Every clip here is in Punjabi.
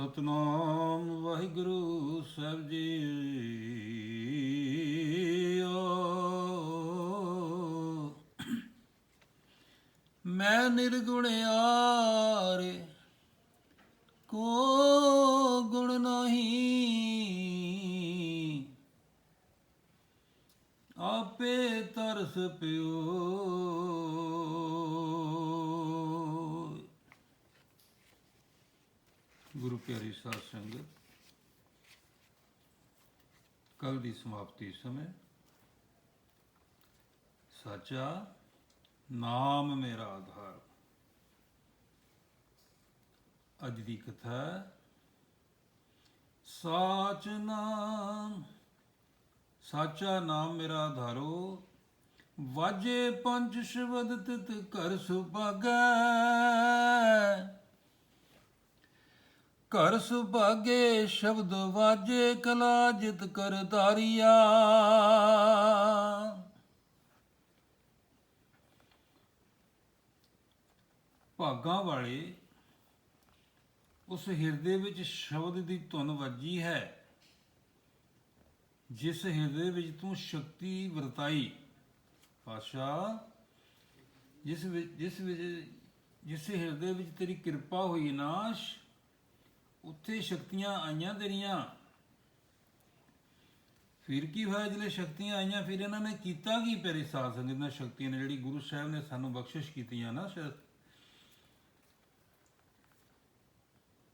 ਸਤਨਾਮ ਵਾਹਿਗੁਰੂ ਸਾਹਿਬ ਜੀ। ਮੈਂ ਨਿਰਗੁਣਿਆਰੇ ਕੋ ਗੁਣ ਨਹੀਂ। ਆਪੇ ਤਰਸ ਪਿਓ ਪਿਆਰੀ ਸਾਧ ਸੰਗਤ ਕੱਲ ਦੀ ਸਮਾਪਤੀ ਸਮੇਂ। ਸਾਚਾ ਨਾਮ ਮੇਰਾ ਆਧਾਰ। ਅੱਜ ਦੀ ਕਥਾ ਹੈ, ਸਾਚ ਨਾਮ ਸਾਚਾ ਨਾਮ ਮੇਰਾ ਆਧਾਰੋ ਵਾਜੇ ਪੰਜ ਸ਼ਬਦ ਤਿਤ ਕਰ ਸੁਭਾਗੈ। ਘਰ ਸੁਭਾਗੇ ਸ਼ਬਦ ਵਾਜੇ ਕਲਾ ਜਿਤ ਕਰ ਧਾਰਿਆ। ਭਾਗਾਂ ਵਾਲੇ, ਉਸ ਹਿਰਦੇ ਵਿੱਚ ਸ਼ਬਦ ਦੀ ਧੁਨ ਵੱਜੀ ਹੈ, ਜਿਸ ਹਿਰਦੇ ਵਿੱਚ ਤੂੰ ਸ਼ਕਤੀ ਵਰਤਾਈ। ਪਾਸ਼ਾ ਜਿਸ ਵਿੱਚ ਜਿਸ ਵਿੱਚ ਜਿਸ ਹਿਰਦੇ ਵਿੱਚ ਤੇਰੀ ਕਿਰਪਾ ਹੋਈ ਨਾ ਉੱਥੇ ਸ਼ਕਤੀਆਂ ਆਈਆਂ ਤੇਰੀਆਂ। ਫਿਰ ਕੀ ਹੋਇਆ ਜਿਹੜੇ ਸ਼ਕਤੀਆਂ ਆਈਆਂ? ਫਿਰ ਇਹਨਾਂ ਨੇ ਕੀਤਾ ਕੀ ਪਿਆਰੀ ਸਾਧ ਸੰਗਤ ਨਾਲ? ਸ਼ਕਤੀਆਂ ਨੇ ਜਿਹੜੀ ਗੁਰੂ ਸਾਹਿਬ ਨੇ ਸਾਨੂੰ ਬਖਸ਼ਿਸ਼ ਕੀਤੀਆਂ ਨਾ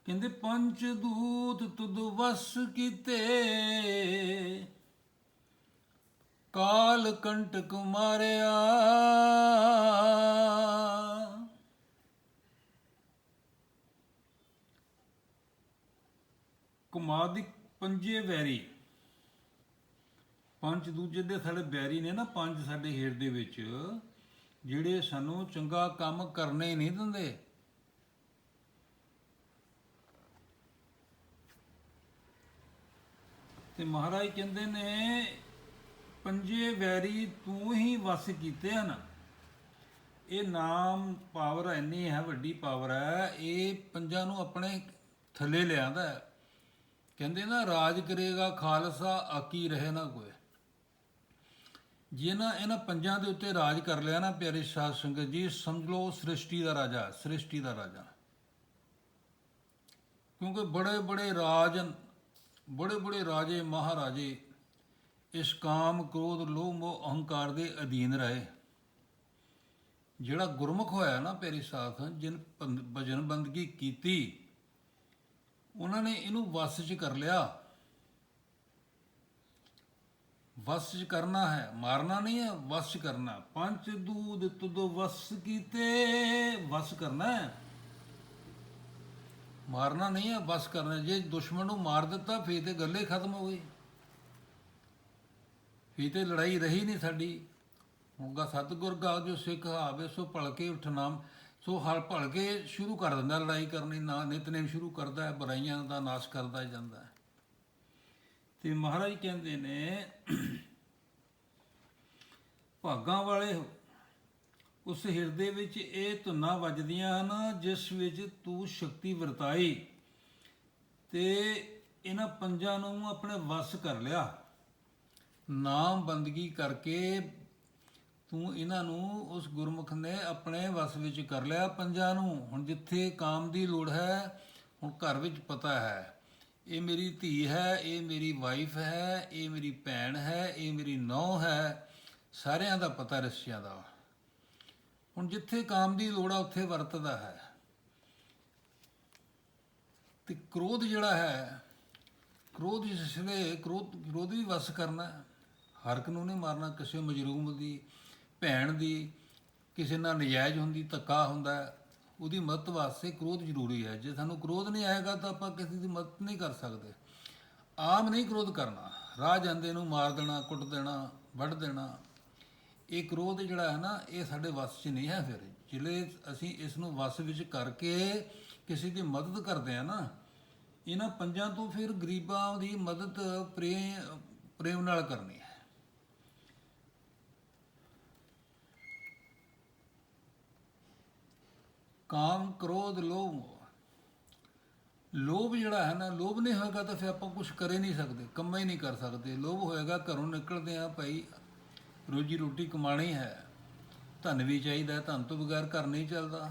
ਕਹਿੰਦੇ, ਪੰਜ ਦੂਤ ਤੁਧ ਵਸ ਕੀਤੇ। ਕਾਲ ਕੰਟਕ ਮਾਰਿਆ। ਕੁਮਾਰ ਦੀ ਪੰਜੇ ਵੈਰੀ। ਪੰਜ ਦੂਜੇ ਦੇ ਸਾਡੇ ਬੈਰੀ ਨੇ ਨਾ, ਪੰਜ ਸਾਡੇ ਹੇਠ ਦੇ ਵਿੱਚ, ਜਿਹੜੇ ਸਾਨੂੰ ਚੰਗਾ ਕੰਮ ਕਰਨੇ ਨਹੀਂ ਦਿੰਦੇ। ਤੇ ਮਹਾਰਾਜ ਕਹਿੰਦੇ ਨੇ, ਪੰਜੇ ਵੈਰੀ ਤੂੰ ਹੀ ਵਸ ਕੀਤੇ ਹਨ। ਇਹ ਨਾਮ ਪਾਵਰ ਇੰਨੀ ਹੈ, ਵੱਡੀ ਪਾਵਰ ਹੈ, ਇਹ ਪੰਜਾਂ ਨੂੰ ਆਪਣੇ ਥੱਲੇ ਲਿਆਂਦਾ ਕਹਿੰਦੇ ਨਾ, ਰਾਜ ਕਰੇਗਾ ਖਾਲਸਾ, ਆਕੀ ਰਹੇ ਨਾ ਕੋਈ। ਜੇ ਨਾ ਇਹਨਾਂ ਪੰਜਾਂ ਦੇ ਉੱਤੇ ਰਾਜ ਕਰ ਲਿਆ ਨਾ ਪਿਆਰੇ ਸਾਧ ਸੰਗਤ ਜੀ, ਸਮਝ ਲਓ ਸ੍ਰਿਸ਼ਟੀ ਦਾ ਰਾਜਾ, ਸ੍ਰਿਸ਼ਟੀ ਦਾ ਰਾਜਾ। ਕਿਉਂਕਿ ਬੜੇ ਬੜੇ ਰਾਜ ਬੜੇ ਬੜੇ ਰਾਜੇ, ਮਹਾਰਾਜੇ ਇਸ ਕਾਮ, ਕ੍ਰੋਧ, ਲੋਭ ਮੋਹ ਅਹੰਕਾਰ ਦੇ ਅਧੀਨ ਰਹੇ। ਜਿਹੜਾ ਗੁਰਮੁਖ ਹੋਇਆ ਨਾ ਪਿਆਰੀ ਸਾਧ ਸੰਗਤ, ਜਿਨ ਭਜਨ ਬੰਦਗੀ ਕੀਤੀ ਉਹਨਾਂ ਨੇ ਇਹਨੂੰ ਵਸ 'ਚ ਕਰ ਲਿਆ। ਵਸ 'ਚ ਕਰਨਾ ਹੈ, ਮਾਰਨਾ ਨਹੀਂ ਹੈ, ਵਸ 'ਚ ਕਰਨਾ ਪੰਜ ਦੂਦ ਤੁਦ ਵਸ ਕੀਤੇ, ਵਸ ਕਰਨਾ ਹੈ। ਮਾਰਨਾ ਨਹੀਂ ਹੈ, ਵਸ ਕਰਨਾ ਜੇ ਦੁਸ਼ਮਣ ਨੂੰ ਮਾਰ ਦਿੱਤਾ, ਫੇਰ ਤੇ ਗੱਲੇ ਖਤਮ ਹੋ ਗਈ ਫੇਰ ਤੇ ਲੜਾਈ ਰਹੀ ਨਹੀਂ ਸਾਡੀ। ਹੋਗਾ ਸਤਿਗੁਰ, ਗਾ ਜੋ ਸਿੱਖ ਆਵੇ, ਸੋ ਭਲਕੇ ਉਠਨਾਮ ਸੋ ਹਲ ਭਲ ਕੇ ਸ਼ੁਰੂ ਕਰ ਦਿੰਦਾ ਲੜਾਈ ਕਰਨੀ ਨਾ ਨਿਤਨੇਮ ਸ਼ੁਰੂ ਕਰਦਾ ਹੈ ਬੁਰਾਈਆਂ ਦਾ ਨਾਸ਼ ਕਰਦਾ ਜਾਂਦਾ ਹੈ। ਤੇ ਮਹਾਰਾਜ ਕਹਿੰਦੇ ਨੇ ਭਾਗਾਂ ਵਾਲੇ ਹੋ, ਉਸ ਹਿਰਦੇ ਵਿੱਚ ਇਹ ਧੁਨਾਂ ਵੱਜਦੀਆਂ ਹਨ ਜਿਸ ਵਿੱਚ ਤੂੰ ਸ਼ਕਤੀ ਵਰਤਾਈ ਤੇ ਇਹਨਾਂ ਪੰਜਾਂ ਨੂੰ ਆਪਣੇ ਵਸ ਕਰ ਲਿਆ। ਨਾਮ ਬੰਦਗੀ ਕਰਕੇ ਤੂੰ ਇਹਨਾਂ ਨੂੰ ਉਸ ਗੁਰਮੁਖ ਨੇ ਆਪਣੇ ਵਸ ਵਿੱਚ ਕਰ ਲਿਆ ਪੰਜਾਂ ਨੂੰ। ਹੁਣ ਜਿੱਥੇ ਕਾਮ ਦੀ ਲੋੜ ਹੈ, ਹੁਣ ਘਰ ਵਿੱਚ ਪਤਾ ਹੈ। ਇਹ ਮੇਰੀ ਧੀ ਹੈ, ਇਹ ਮੇਰੀ ਵਾਈਫ ਹੈ, ਇਹ ਮੇਰੀ ਭੈਣ ਹੈ, ਇਹ ਮੇਰੀ ਨੌ ਹੈ। ਸਾਰਿਆਂ ਦਾ ਪਤਾ ਰਸਿਆਂ ਦਾ। ਹੁਣ ਜਿੱਥੇ ਕਾਮ ਦੀ ਲੋੜ ਆ, ਉੱਥੇ ਵਰਤਦਾ ਹੈ। ਤੇ ਕ੍ਰੋਧ ਜਿਹੜਾ ਹੈ, ਕ੍ਰੋਧ ਇਸ ਲਈ ਕ੍ਰੋਧ ਕ੍ਰੋਧ ਵੀ ਵਸ ਕਰਨਾ ਹੈ। ਹਰ ਇੱਕ ਨੂੰ ਨਹੀਂ ਮਾਰਨਾ, ਕਿਸੇ ਮਜਰੂਮ ਦੀ ਭੈਣ ਦੀ ਕਿਸੇ ਨਾਲ ਨਜਾਇਜ਼ ਹੁੰਦੀ, ਧੱਕਾ ਹੁੰਦਾ, ਉਹਦੀ ਮਦਦ ਵਾਸਤੇ ਕ੍ਰੋਧ ਜ਼ਰੂਰੀ ਹੈ। ਜੇ ਸਾਨੂੰ ਕ੍ਰੋਧ ਨਹੀਂ ਆਏਗਾ ਤਾਂ ਆਪਾਂ ਕਿਸੇ ਦੀ ਮਦਦ ਨਹੀਂ ਕਰ ਸਕਦੇ। ਆਮ ਨਹੀਂ ਕ੍ਰੋਧ ਕਰਨਾ। ਰਾਹ ਜਾਂਦੇ ਨੂੰ ਮਾਰ ਦੇਣਾ, ਕੁੱਟ ਦੇਣਾ, ਵੱਢ ਦੇਣਾ। ਇਹ ਕ੍ਰੋਧ ਜਿਹੜਾ ਹੈ ਨਾ, ਇਹ ਸਾਡੇ ਵੱਸ 'ਚ ਨਹੀਂ ਹੈ ਫਿਰ। ਜਿਹੜੇ ਅਸੀਂ ਇਸ ਨੂੰ ਵੱਸ ਵਿੱਚ ਕਰਕੇ ਕਿਸੇ ਦੀ ਮਦਦ ਕਰਦੇ ਆ ਨਾ, ਇਹਨਾਂ ਪੰਜਾਂ ਤੋਂ ਫਿਰ ਗਰੀਬਾਂ ਦੀ ਮਦਦ, ਪ੍ਰੇਮ ਪ੍ਰੇਮ ਨਾਲ ਕਰਨੀ ਹੈ। ਕਾਮ ਕ੍ਰੋਧ ਲੋਭ। ਮੋਹ ਲੋਭ ਜਿਹੜਾ ਹੈ ਨਾ, ਲੋਭ ਨਹੀਂ ਹੋਏਗਾ ਤਾਂ ਫਿਰ ਆਪਾਂ ਕੁਝ ਕਰ ਹੀ ਨਹੀਂ ਸਕਦੇ, ਕੰਮਾਂ ਹੀ ਨਹੀਂ ਕਰ ਸਕਦੇ। ਲੋਭ ਹੋਏਗਾ, ਘਰੋਂ ਨਿਕਲਦੇ ਆ ਭਾਈ ਰੋਜੀ ਰੋਟੀ ਕਮਾਣੀ ਹੈ, ਧਨ ਵੀ ਚਾਹੀਦਾ, ਧਨ ਤੋਂ ਬਗੈਰ ਘਰ ਨਹੀਂ ਚੱਲਦਾ।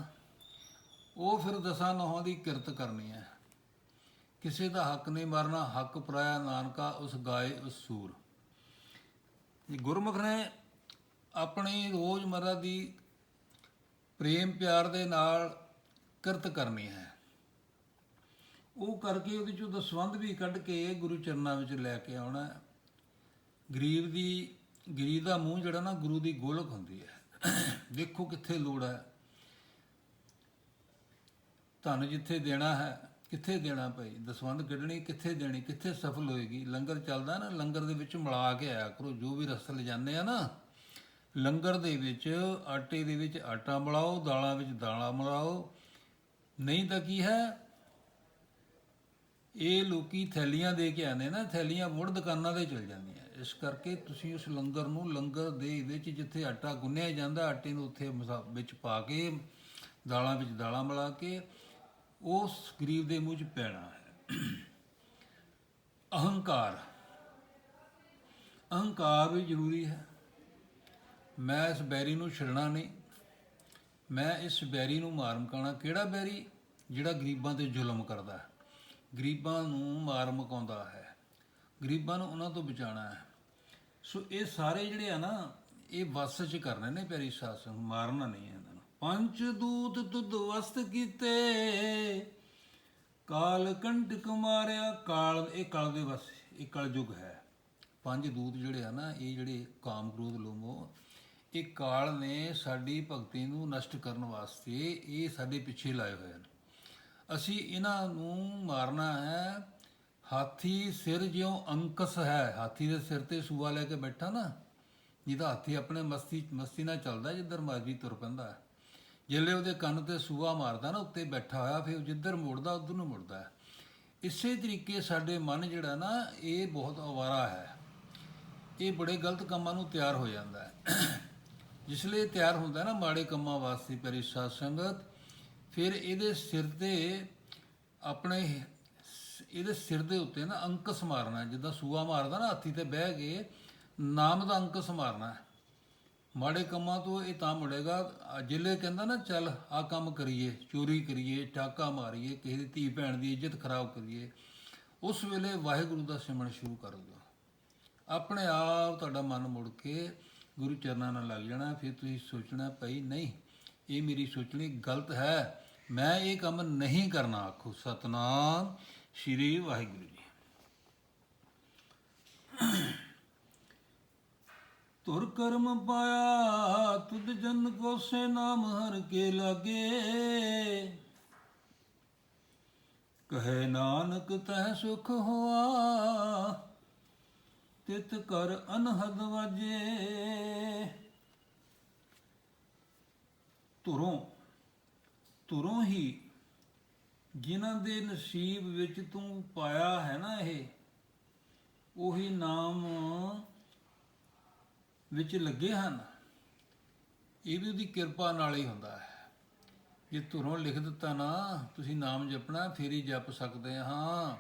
ਉਹ ਫਿਰ ਦਸਾਂ ਨਹਾਂ ਦੀ ਕਿਰਤ ਕਰਨੀ ਹੈ। ਕਿਸੇ ਦਾ ਹੱਕ ਨਹੀਂ ਮਾਰਨਾ, ਹੱਕ ਪਰਾਇਆ ਨਾਨਕਾ, ਉਸ ਗਾਏ ਉਸ ਸੂਰ। ਗੁਰਮੁਖ ਨੇ ਆਪਣੀ ਰੋਜ਼ਮਰਰਾ ਦੀ ਪ੍ਰੇਮ ਪਿਆਰ ਦੇ ਨਾਲ ਕਿਰਤ ਕਰਨੀ ਹੈ। ਉਹ ਕਰਕੇ ਉਹਦੇ ਚੋਂ ਦਸਵੰਧ ਵੀ ਕੱਢ ਕੇ ਗੁਰੂ ਚਰਨਾਂ ਵਿੱਚ ਲੈ ਕੇ ਆਉਣਾ ਗਰੀਬ ਦੀ, ਗਰੀਬ ਦਾ ਮੂੰਹ ਜਿਹੜਾ ਨਾ ਗੁਰੂ ਦੀ ਗੋਲਕ ਹੁੰਦੀ ਹੈ। ਦੇਖੋ ਕਿੱਥੇ ਲੋੜ ਹੈ। ਧਨ ਜਿੱਥੇ ਦੇਣਾ ਹੈ, ਕਿੱਥੇ ਦੇਣਾ ਭਾਈ? ਦਸਵੰਧ ਕੱਢਣੀ, ਕਿੱਥੇ ਦੇਣੀ? ਕਿੱਥੇ ਸਫਲ ਹੋਏਗੀ? ਲੰਗਰ ਚੱਲਦਾ ਨਾ, ਲੰਗਰ ਦੇ ਵਿੱਚ ਮਿਲਾ ਕੇ ਆਇਆ ਕਰੋ। ਜੋ ਵੀ ਰਸਤੇ ਲਿਜਾਂਦੇ ਆ ਨਾ ਲੰਗਰ ਦੇ ਵਿੱਚ, ਆਟੇ ਦੇ ਵਿੱਚ ਆਟਾ ਮਿਲਾਓ, ਦਾਲਾਂ ਵਿੱਚ ਦਾਲਾਂ ਮਿਲਾਓ। ਨਹੀਂ ਤਾਂ ਕੀ ਹੈ? ਇਹ ਲੋਕੀ ਥੈਲੀਆਂ ਦੇ ਕੇ ਆਉਂਦੇ ਨਾ, ਥੈਲੀਆਂ ਮੁੜ ਦੁਕਾਨਾਂ ਤੇ ਚਲ ਜਾਂਦੀਆਂ। ਇਸ ਕਰਕੇ ਤੁਸੀਂ ਉਸ ਲੰਗਰ ਨੂੰ, ਲੰਗਰ ਦੇ ਵਿੱਚ ਜਿੱਥੇ ਆਟਾ ਗੁੰਨਿਆ ਜਾਂਦਾ, ਆਟੇ ਨੂੰ ਉੱਥੇ ਮਸਾ- ਵਿੱਚ ਪਾ ਕੇ, ਦਾਲਾਂ ਵਿੱਚ ਦਾਲਾਂ ਮਿਲਾ ਕੇ, ਉਸ ਗਰੀਬ ਦੇ ਮੂੰਹ 'ਚ ਪੈਣਾ ਹੈ। ਅਹੰਕਾਰ। ਅਹੰਕਾਰ ਵੀ ਜ਼ਰੂਰੀ ਹੈ। ਮੈਂ ਇਸ ਬੈਰੀ ਨੂੰ ਛੱਡਣਾ ਨਹੀਂ। ਮੈਂ ਇਸ ਬੈਰੀ ਨੂੰ ਮਾਰ ਮਕਾਉਣਾ। ਕਿਹੜਾ ਬੈਰੀ? ਜਿਹੜਾ ਗਰੀਬਾਂ ਤੇ ਜ਼ੁਲਮ ਕਰਦਾ ਹੈ। ਗਰੀਬਾਂ ਨੂੰ ਮਾਰ ਮਕਾਉਂਦਾ ਹੈ। ਗਰੀਬਾਂ ਨੂੰ ਉਹਨਾਂ ਤੋਂ ਬਚਾਉਣਾ ਹੈ। ਸੋ ਇਹ ਸਾਰੇ ਜਿਹੜੇ ਆ ਨਾ, ਇਹ ਵਸ ਚ ਕਰਨੇ ਨੇ ਪਿਆਰੀ ਸਾਸ ਮਾਰਨਾ ਨਹੀਂ ਇਹਨਾਂ ਨੂੰ। ਪੰਜ ਦੂਤ ਦੁੱਧ ਵਸਤ ਕੀਤੇ। ਕਾਲ ਕੰਟਕ ਮਾਰਿਆ। ਕਾਲ, ਇਹ ਕਾਲ ਦੇ ਵਸ, ਇਹ ਕਲਯੁਗ ਹੈ। ਪੰਜ ਦੂਤ ਜਿਹੜੇ ਆ ਨਾ, ਇਹ ਜਿਹੜੇ ਕਾਮ ਕ੍ਰੋਧ ਲੋਮੋ ਇਹ ਕਾਲ ਨੇ ਸਾਡੀ ਭਗਤੀ ਨੂੰ ਨਸ਼ਟ ਕਰਨ ਵਾਸਤੇ ਇਹ ਸਾਡੇ ਪਿੱਛੇ ਲਾਏ ਹੋਏ ਹਨ। ਅਸੀਂ ਇਹਨਾਂ ਨੂੰ ਮਾਰਨਾ ਹੈ। ਹਾਥੀ ਸਿਰ ਜਿਉਂ ਅੰਕਸ ਹੈ। ਹਾਥੀ ਦੇ ਸਿਰ ਤੇ ਸੂਆ ਲੈ ਕੇ ਬੈਠਾ ਨਾ ਜਿਹਦਾ ਹਾਥੀ ਆਪਣੇ ਮਸਤੀ ਮਸਤੀ ਨਾਲ ਚੱਲਦਾ ਜਿੱਧਰ ਮਰਜ਼ੀ ਤੁਰ ਪੈਂਦਾ ਹੈ। ਜਿੱਲੇ ਉਹਦੇ ਕੰਨ ਤੇ ਸੂਆ ਮਾਰਦਾ ਨਾ, ਉੱਤੇ ਬੈਠਾ ਹੋਇਆ, ਫਿਰ ਉਹ ਜਿੱਧਰ ਮੁੜਦਾ, ਉਧਰ ਨੂੰ ਮੁੜਦਾ ਹੈ। ਇਸੇ ਤਰੀਕੇ ਸਾਡੇ ਮਨ ਜਿਹੜਾ ਨਾ, ਇਹ ਬਹੁਤ ਅਵਾਰਾ ਹੈ। ਇਹ ਬੜੇ ਗਲਤ ਕੰਮਾਂ ਨੂੰ ਤਿਆਰ ਹੋ ਜਾਂਦਾ ਹੈ। ਜਿਸ ਲਈ ਇਹ ਤਿਆਰ ਹੁੰਦਾ ਨਾ ਮਾੜੇ ਕੰਮਾਂ ਵਾਸਤੇ ਪਿਆਰੀ ਸਾਧ ਸੰਗਤ, ਫਿਰ ਇਹਦੇ ਸਿਰ ਤੇ ਆਪਣੇ ਇਹਦੇ ਸਿਰ ਦੇ ਉੱਤੇ ਨਾ ਅੰਕਸ ਮਾਰਨਾ, ਜਿੱਦਾਂ ਸੂਆ ਮਾਰਦਾ ਨਾ ਹਾਥੀ ਤੇ ਬਹਿ ਕੇ, ਨਾਮ ਦਾ ਅੰਕਸ ਮਾਰਨਾ। ਮਾੜੇ ਕੰਮਾਂ ਤੋਂ ਇਹ ਤਾਂ ਮੁੜੇਗਾ ਆ ਜਿਲੇ ਕਹਿੰਦਾ ਨਾ, ਚੱਲ ਆ ਕੰਮ ਕਰੀਏ, ਚੋਰੀ ਕਰੀਏ ਟਾਕਾ ਮਾਰੀਏ, ਕਿਸੇ ਦੀ ਧੀ ਭੈਣ ਦੀ ਇੱਜ਼ਤ ਖਰਾਬ ਕਰੀਏ, ਉਸ ਵੇਲੇ ਵਾਹਿਗੁਰੂ ਦਾ ਸਿਮਰਨ ਸ਼ੁਰੂ ਕਰ ਦਿਓ। ਆਪਣੇ ਆਪ ਤੁਹਾਡਾ ਮਨ ਮੁੜ ਕੇ ਗੁਰੂ ਚਰਨਾਂ ਨਾਲ ਲੱਗ ਜਾਣਾ, ਫਿਰ ਤੁਸੀਂ ਸੋਚਣਾ ਪਈ ਨਹੀਂ, ਇਹ ਮੇਰੀ ਸੋਚਣੀ ਗਲਤ ਹੈ। ਮੈਂ ਇਹ ਕੰਮ ਨਹੀਂ ਕਰਨਾ, ਆਖੋ ਸਤਨਾਮ ਸ਼੍ਰੀ ਵਾਹਿਗੁਰੂ ਜੀ। ਤੁਰ ਕਰਮ ਪਾਇਆ, ਤੁਧ ਜਨ ਕੋ ਸੇ ਨਾਮ ਹਰ ਕੇ ਲਾਗੇ। ਕਹੇ ਨਾਨਕ ਤਹ ਸੁਖ ਹੋਆ ਤਿਤ ਕਰ ਅਨਹਦ ਵਾਜੇ। ਤੁਰੋਂ ਤੁਰੋਂ ਹੀ ਜਿਨ੍ਹਾਂ ਦੇ ਨਸੀਬ ਵਿੱਚ ਤੂੰ ਪਾਇਆ ਹੈ ਨਾ ਇਹ, ਉਹੀ ਨਾਮ ਵਿੱਚ ਲੱਗੇ ਹਨ। ਇਹ ਵੀ ਉਹਦੀ ਕਿਰਪਾ ਨਾਲ ਹੀ ਹੁੰਦਾ ਹੈ। ਜੇ ਧੁਰੋਂ ਲਿਖ ਦਿੱਤਾ ਨਾ, ਤੁਸੀਂ ਨਾਮ ਜਪਣਾ, ਫਿਰ ਹੀ ਜਪ ਸਕਦੇ ਹਾਂ।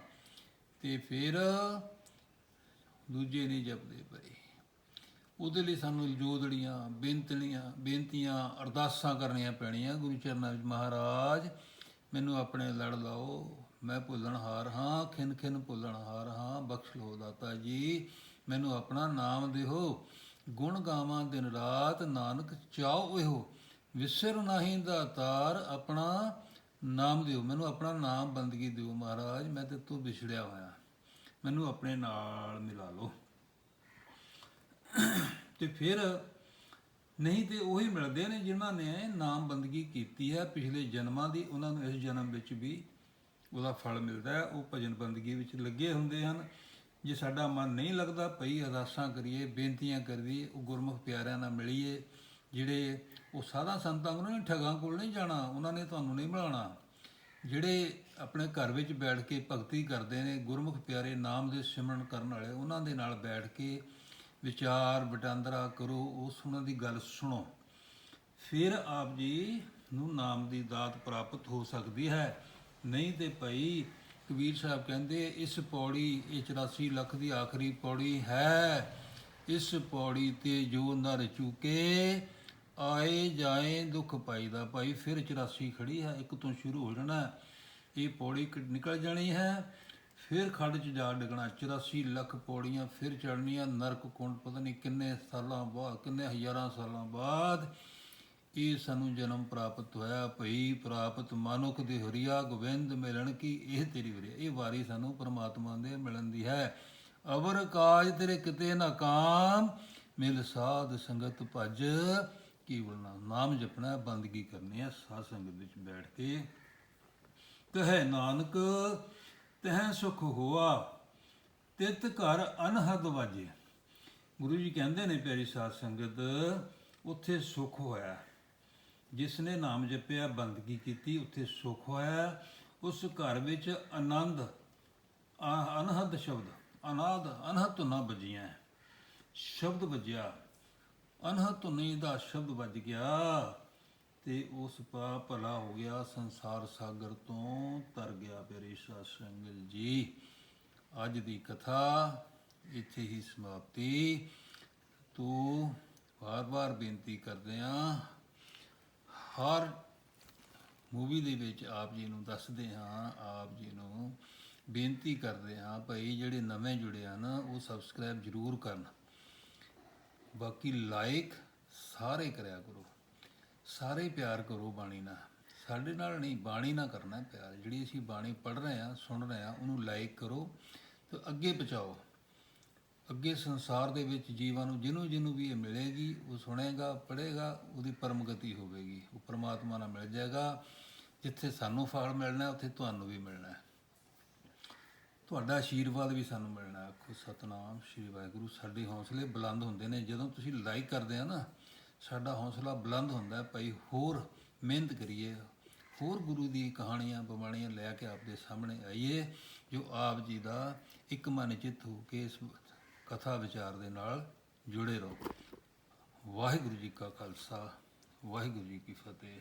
ਤੇ ਫਿਰ ਦੂਜੇ ਨਹੀਂ ਜਪਦੇ ਪਏ। ਉਹਦੇ ਲਈ ਸਾਨੂੰ ਜੋਦੜੀਆਂ, ਬੇਨਤੀਆਂ ਬੇਨਤੀਆਂ, ਅਰਦਾਸਾਂ ਕਰਨੀਆਂ ਪੈਣੀਆਂ। ਗੁਰੂ ਚਰਨਾਂ ਵਿੱਚ ਮਹਾਰਾਜ, ਮੈਨੂੰ ਆਪਣੇ ਲੜ ਲਾਓ, ਮੈਂ ਭੁੱਲਣ ਹਾਰ ਹਾਂ, ਖਿਨ ਖਿਨ ਭੁੱਲਣ ਹਾਰ ਹਾਂ, ਬਖਸ਼ ਲੋ ਦਾਤਾ ਜੀ, ਮੈਨੂੰ ਆਪਣਾ ਨਾਮ ਦਿਓ। ਗੁਣ ਗਾਵਾਂ ਦਿਨ ਰਾਤ, ਨਾਨਕ ਚਾਉ ਇਹੋ, ਵਿਸਰ ਨਹੀਂ ਦਾਤਾਰ ਆਪਣਾ ਨਾਮ ਦਿਓ। ਮੈਨੂੰ ਆਪਣਾ ਨਾਮ ਬੰਦਗੀ ਦਿਓ ਮਹਾਰਾਜ, ਮੈਂ ਤੇ ਤੂੰ ਵਿਛੜਿਆ ਹੋਇਆ। ਮੈਨੂੰ ਆਪਣੇ ਨਾਲ ਮਿਲਾ ਲਓ। ਤੇ ਫਿਰ ਨਹੀਂ ਤੇ ਉਹੀ ਮਿਲਦੇ ਨੇ ਜਿਨ੍ਹਾਂ ਨੇ ਨਾਮ ਬੰਦਗੀ ਕੀਤੀ ਹੈ। ਪਿਛਲੇ ਜਨਮਾਂ ਦੀ ਉਹਨਾਂ ਨੂੰ ਇਸ ਜਨਮ ਵਿੱਚ ਵੀ ਉਹਦਾ ਫਲ ਮਿਲਦਾ ਹੈ। ਉਹ ਭਜਨ ਬੰਦਗੀ ਵਿੱਚ ਲੱਗੇ ਹੁੰਦੇ ਹਨ। ਜੇ ਸਾਡਾ ਮਨ ਨਹੀਂ ਲੱਗਦਾ ਪਈ ਅਰਦਾਸਾਂ ਕਰੀਏ, ਬੇਨਤੀਆਂ ਕਰੀਏ, ਉਹ ਗੁਰਮੁਖ ਪਿਆਰਿਆਂ ਨਾਲ ਮਿਲੀਏ, ਜਿਹੜੇ ਉਹ ਸਾਧਾ ਸੰਤਾਂ ਕੋਲ ਨਹੀਂ ਠਗਾਂ ਕੋਲ ਨਹੀਂ ਜਾਣਾ, ਉਹਨਾਂ ਨੇ ਤੁਹਾਨੂੰ ਨਹੀਂ ਮਿਲਾਉਣਾ। ਜਿਹੜੇ ਆਪਣੇ ਘਰ ਵਿੱਚ ਬੈਠ ਕੇ ਭਗਤੀ ਕਰਦੇ ਨੇ, ਗੁਰਮੁਖ ਪਿਆਰੇ ਨਾਮ ਦੇ ਸਿਮਰਨ ਕਰਨ ਵਾਲੇ, ਉਹਨਾਂ ਦੇ ਨਾਲ ਬੈਠ ਕੇ ਵਿਚਾਰ ਵਟਾਂਦਰਾ ਕਰੋ, ਉਸ ਉਹਨਾਂ ਦੀ ਗੱਲ ਸੁਣੋ। ਫਿਰ ਆਪ ਜੀ ਨੂੰ ਨਾਮ ਦੀ ਦਾਤ ਪ੍ਰਾਪਤ ਹੋ ਸਕਦੀ ਹੈ। ਨਹੀਂ ਤੇ ਭਈ, ਕਬੀਰ ਸਾਹਿਬ ਕਹਿੰਦੇ, ਇਸ ਪੌੜੀ, ਇਹ 84 ਲੱਖ ਦੀ ਆਖਰੀ ਪੌੜੀ ਹੈ। ਇਸ ਪੌੜੀ ਤੇ ਜੋ ਨਰ ਚੁਕੇ ਆਏ ਜਾਏ ਦੁੱਖ ਪਾਈਦਾ ਭਾਈ, ਫਿਰ 84 ਖੜੀ ਹੈ, ਇੱਕ ਤੋਂ ਸ਼ੁਰੂ ਹੋ ਜਾਣਾ ਇਹ ਪੌੜੀ ਨਿਕਲ ਜਾਣੀ ਹੈ, ਫਿਰ ਖੱਡ 'ਚ ਜਾ ਡਿੱਗਣਾ 84 ਲੱਖ ਪੌੜੀਆਂ ਫਿਰ ਚੜਨੀਆਂ ਨਰਕ ਕੁੰਡ ਪਤਾ ਨਹੀਂ ਕਿੰਨੇ ਸਾਲਾਂ ਬਾਅਦ, ਕਿੰਨੇ ਹਜ਼ਾਰਾਂ ਸਾਲਾਂ ਬਾਅਦ ਇਹ ਸਾਨੂੰ ਜਨਮ ਪ੍ਰਾਪਤ ਹੋਇਆ। ਭਈ ਪ੍ਰਾਪਤ ਮਾਨੁਖ ਦੇ ਹਰੀਆ ਗੋਬਿੰਦ ਮਿਲਣ ਕੀ, ਇਹ ਤੇਰੀ ਵਰੀ ਇਹ ਵਾਰੀ ਸਾਨੂੰ ਪਰਮਾਤਮਾ ਦੇ ਮਿਲਣ ਦੀ ਹੈ। ਅਵਰ ਕਾਜ ਤੇਰੇ ਕਿਤੇ ਨਾ ਕਾਮ, ਮਿਲ ਸਾਧ ਸੰਗਤ ਭਜ। ਕੀ ਬੋਲਣਾ? ਨਾਮ ਜਪਣਾ, ਬੰਦਗੀ ਕਰਨੀ ਹੈ, ਸਾਧ ਸੰਗਤ ਵਿੱਚ ਬੈਠ ਕੇ। ਕਹੇ ਨਾਨਕ, ਤਹਿ ਸੁਖ ਹੋਆ, ਤਿਤ ਘਰ ਅਨਹਦ ਵਾਜੇ। ਗੁਰੂ ਜੀ ਕਹਿੰਦੇ ਨੇ, ਪਿਆਰੀ ਸਾਧ ਸੰਗਤ, ਉੱਥੇ ਸੁਖ ਹੋਇਆ। ਜਿਸ ਨੇ ਨਾਮ ਜਪਿਆ, ਬੰਦਗੀ ਕੀਤੀ, ਉੱਥੇ ਸੁਖ ਹੋਇਆ। ਉਸ ਘਰ ਵਿੱਚ ਆਨੰਦ ਆ- ਅਨਹਦ ਸ਼ਬਦ, ਅਨਾਦ, ਅਨਹਦ ਧੁਨਾਂ ਵੱਜੀਆਂ। ਸ਼ਬਦ ਵੱਜਿਆ। ਅਨਹਦ ਧੁਨੀ ਦਾ ਸ਼ਬਦ ਵੱਜ ਗਿਆ ਤੇ ਉਸ ਪਾ ਭਲਾ ਹੋ ਗਿਆ, ਸੰਸਾਰ ਸਾਗਰ ਤੋਂ ਤਰ ਗਿਆ ਪਿਆਰੀ ਸਾਧ ਸੰਗਤ ਜੀ। ਅੱਜ ਦੀ ਕਥਾ ਇੱਥੇ ਹੀ ਸਮਾਪਤੀ। ਤੂੰ ਵਾਰ-ਵਾਰ ਬੇਨਤੀ ਕਰਦੇ ਆ, ਹਰ ਮੂਵੀ ਦੇ ਵਿੱਚ ਆਪ ਜੀ ਨੂੰ ਦੱਸਦੇ ਹਾਂ ਆਪ ਜੀ ਨੂੰ ਬੇਨਤੀ ਕਰਦੇ ਹਾਂ ਭਾਈ ਜਿਹੜੇ ਨਵੇਂ ਜੁੜੇ ਆ ਨਾ ਉਹ ਸਬਸਕ੍ਰਾਈਬ ਜ਼ਰੂਰ ਕਰਨ। ਬਾਕੀ ਲਾਇਕ ਸਾਰੇ ਕਰਿਆ ਕਰੋ। ਸਾਰੇ ਪਿਆਰ ਕਰੋ ਬਾਣੀ ਨਾਲ। ਸਾਡੇ ਨਾਲ ਨਹੀਂ, ਬਾਣੀ ਨਾਲ ਕਰਨਾ ਪਿਆਰ। ਜਿਹੜੀ ਅਸੀਂ ਬਾਣੀ ਪੜ੍ਹ ਰਹੇ ਆ ਸੁਣ ਰਹੇ ਆ ਉਹਨੂੰ ਲਾਇਕ ਕਰੋ ਤੇ ਅੱਗੇ ਪਹੁੰਚਾਓ। ਅੱਗੇ ਸੰਸਾਰ ਦੇ ਵਿੱਚ ਜੀਵਾਂ ਨੂੰ ਜਿਹਨੂੰ ਜਿਹਨੂੰ ਵੀ ਇਹ ਮਿਲੇਗੀ, ਉਹ ਸੁਣੇਗਾ, ਪੜ੍ਹੇਗਾ, ਉਹਦੀ ਪਰਮਗਤੀ ਹੋਵੇਗੀ। ਉਹ ਪਰਮਾਤਮਾ ਨਾਲ ਮਿਲ ਜਾਏਗਾ। ਜਿੱਥੇ ਸਾਨੂੰ ਫਲ ਮਿਲਣਾ, ਉੱਥੇ ਤੁਹਾਨੂੰ ਵੀ ਮਿਲਣਾ ਤੁਹਾਡਾ ਆਸ਼ੀਰਵਾਦ ਵੀ ਸਾਨੂੰ ਮਿਲਣਾ ਆਖੋ, ਸਤਨਾਮ ਸ਼੍ਰੀ ਵਾਹਿਗੁਰੂ, ਸਾਡੇ ਹੌਸਲੇ ਬੁਲੰਦ ਹੁੰਦੇ ਨੇ। ਜਦੋਂ ਤੁਸੀਂ ਲਾਈਕ ਕਰਦੇ ਆ ਨਾ, ਸਾਡਾ ਹੌਸਲਾ ਬੁਲੰਦ ਹੁੰਦਾ ਹੈ। ਭਾਈ, ਹੋਰ ਮਿਹਨਤ ਕਰੀਏ, ਹੋਰ ਗੁਰੂ ਦੀ ਕਹਾਣੀਆਂ ਬਵਾਣੀਆਂ ਲੈ ਕੇ ਆਪਦੇ ਸਾਹਮਣੇ ਆਈਏ, ਜੋ ਆਪ ਜੀ ਦਾ ਇੱਕ ਮਨ ਚਿੱਤ ਹੋ ਕੇ ਇਸ ਕਥਾ ਵਿਚਾਰ ਦੇ ਨਾਲ ਜੁੜੇ ਰਹੋ। ਵਾਹਿਗੁਰੂ ਜੀ ਕਾ ਖਾਲਸਾ, ਵਾਹਿਗੁਰੂ ਜੀ ਕੀ ਫਤਿਹ।